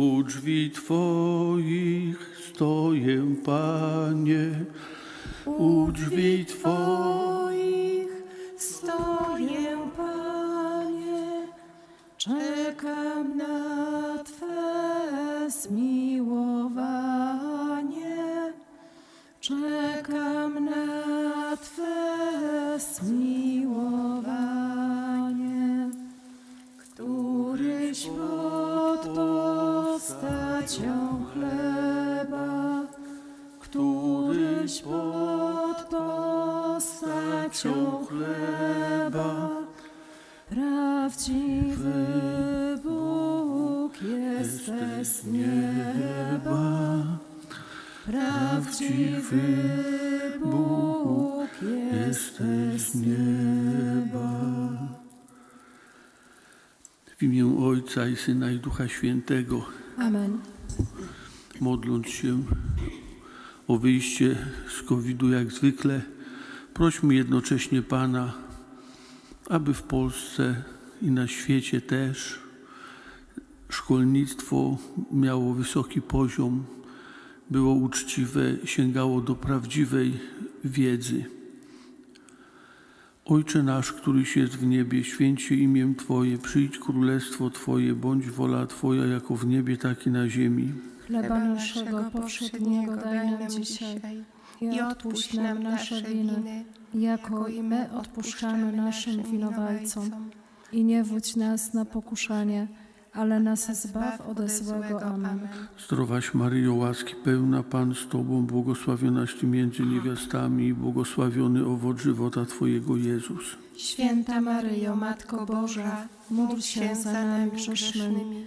U drzwi Twoich stoję, Panie, u drzwi Twoich. Stoję, Panie, czekam na Twe zmiłowanie, czekam na Twe zmiłowanie, któryś pod postacią chleba, któryś pod postacią chleba, prawdziwy Bóg jesteś z nieba, prawdziwy Bóg jesteś z nieba. W imię Ojca i Syna i Ducha Świętego, Amen. Modląc się o wyjście z COVID-u jak zwykle, prośmy jednocześnie Pana, aby w Polsce i na świecie też szkolnictwo miało wysoki poziom, było uczciwe, sięgało do prawdziwej wiedzy. Ojcze nasz, któryś jest w niebie, święć się imię Twoje, przyjdź królestwo Twoje, bądź wola Twoja jako w niebie, tak i na ziemi. Chleba naszego powszedniego daj nam dzisiaj i odpuść nam nasze winy, jako i my odpuszczamy naszym winowajcom. I nie wódź nas na pokuszanie, ale nas zbaw ode złego. Amen. Zdrowaś Maryjo, łaski pełna, Pan z Tobą, błogosławionaś Ty między niewiastami i błogosławiony owoc żywota Twojego Jezus. Święta Maryjo, Matko Boża, módl się za nami grzesznymi,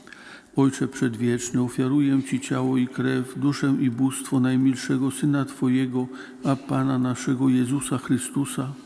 Ojcze Przedwieczny, ofiaruję Ci ciało i krew, duszę i bóstwo najmilszego Syna Twojego, a Pana naszego Jezusa Chrystusa,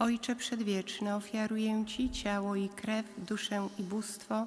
Ojcze Przedwieczny, ofiaruję Ci ciało i krew, duszę i bóstwo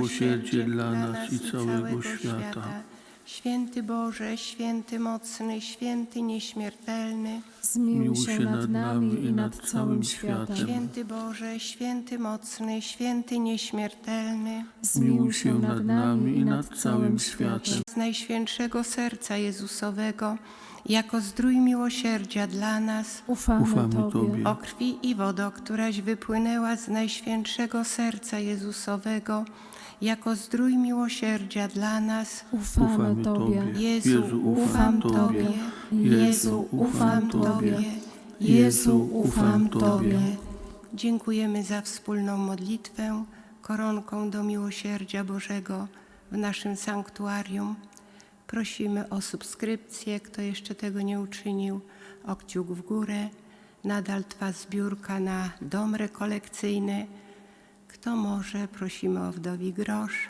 dla nas i całego świata. Święty Boże, święty mocny, święty nieśmiertelny, zmiłuj się nad nami i nad całym światem. święty Boże, święty mocny, święty nieśmiertelny, Zmiłuj się nad nami i nad całym światem. z Najświętszego Serca Jezusowego, jako zdrój miłosierdzia dla nas, Ufamy Ufamy Tobie. Tobie. o krwi i wodo, któraś wypłynęła z Najświętszego Serca Jezusowego, jako zdrój miłosierdzia dla nas, Ufamy Ufamy Tobie. Tobie. Jezu, ufam Tobie. Jezu, ufam Tobie. Jezu, ufam Tobie. Dziękujemy za wspólną modlitwę, koronką do miłosierdzia Bożego w naszym sanktuarium. Prosimy o subskrypcję, kto jeszcze tego nie uczynił, o kciuk w górę. Nadal trwa zbiórka na dom rekolekcyjny. Kto może, prosimy o wdowi grosz.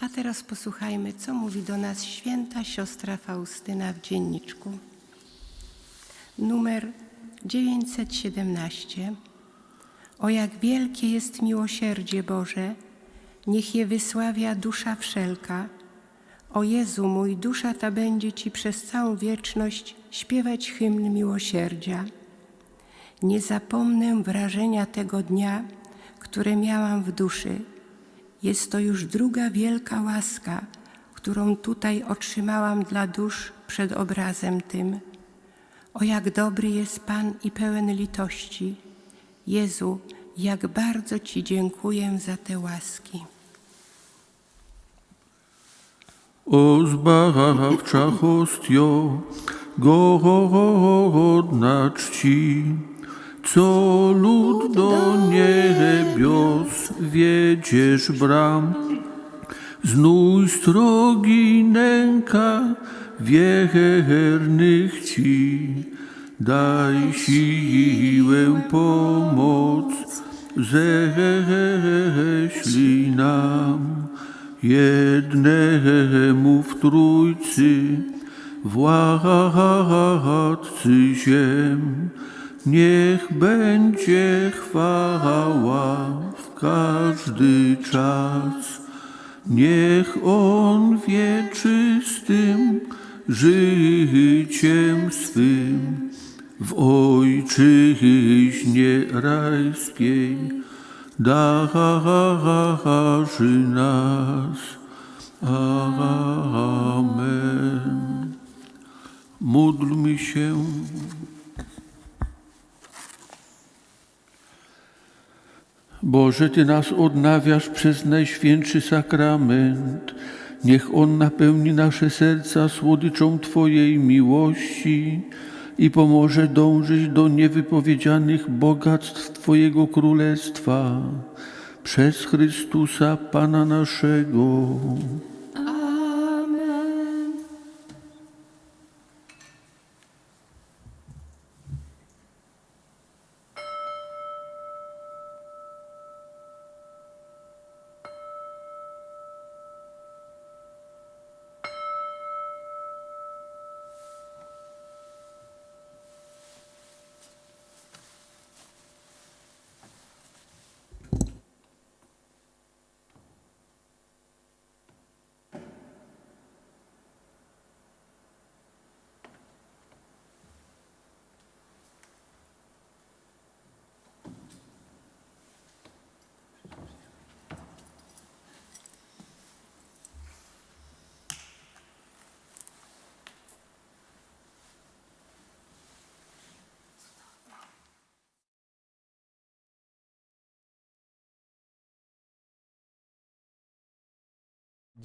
A teraz posłuchajmy, co mówi do nas święta siostra Faustyna w dzienniczku. Numer 917. O jak wielkie jest miłosierdzie Boże, niech je wysławia dusza wszelka. O Jezu mój, dusza ta będzie Ci przez całą wieczność śpiewać hymn miłosierdzia. Nie zapomnę wrażenia tego dnia, które miałam w duszy. Jest to już druga wielka łaska, którą tutaj otrzymałam dla dusz przed obrazem tym. O jak dobry jest Pan i pełen litości. Jezu, jak bardzo Ci dziękuję za te łaski. O zbawcza hostio, godna czci, co lud do niebios wiedziesz bram, znój strogi nęka wiernych ci, daj siłę pomoc, ześlij nam jednemu w Trójcy, władcy ziem, niech będzie chwała w każdy czas. Niech On wieczystym życiem swym w Ojczyźnie rajskiej darzy nas. Amen. Módlmy się. Boże, Ty nas odnawiasz przez Najświętszy Sakrament. Niech On napełni nasze serca słodyczą Twojej miłości i pomoże dążyć do niewypowiedzianych bogactw Twojego Królestwa przez Chrystusa Pana naszego.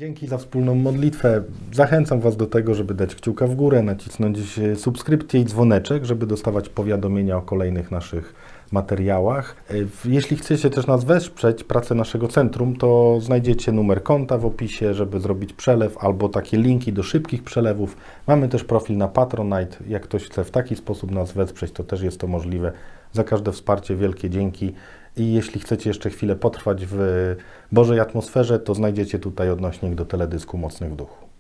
Dzięki za wspólną modlitwę. Zachęcam Was do tego, żeby dać kciuka w górę, nacisnąć subskrypcję i dzwoneczek, żeby dostawać powiadomienia o kolejnych naszych materiałach. E, Jeśli chcecie też nas wesprzeć, pracę naszego centrum, to znajdziecie numer konta w opisie, żeby zrobić przelew, albo takie linki do szybkich przelewów. Mamy też profil na Patronite. Jak ktoś chce w taki sposób nas wesprzeć, to też jest to możliwe. Za każde wsparcie wielkie dzięki. I jeśli chcecie jeszcze chwilę potrwać w Bożej atmosferze, to znajdziecie tutaj odnośnik do teledysku Mocnych w Duchu.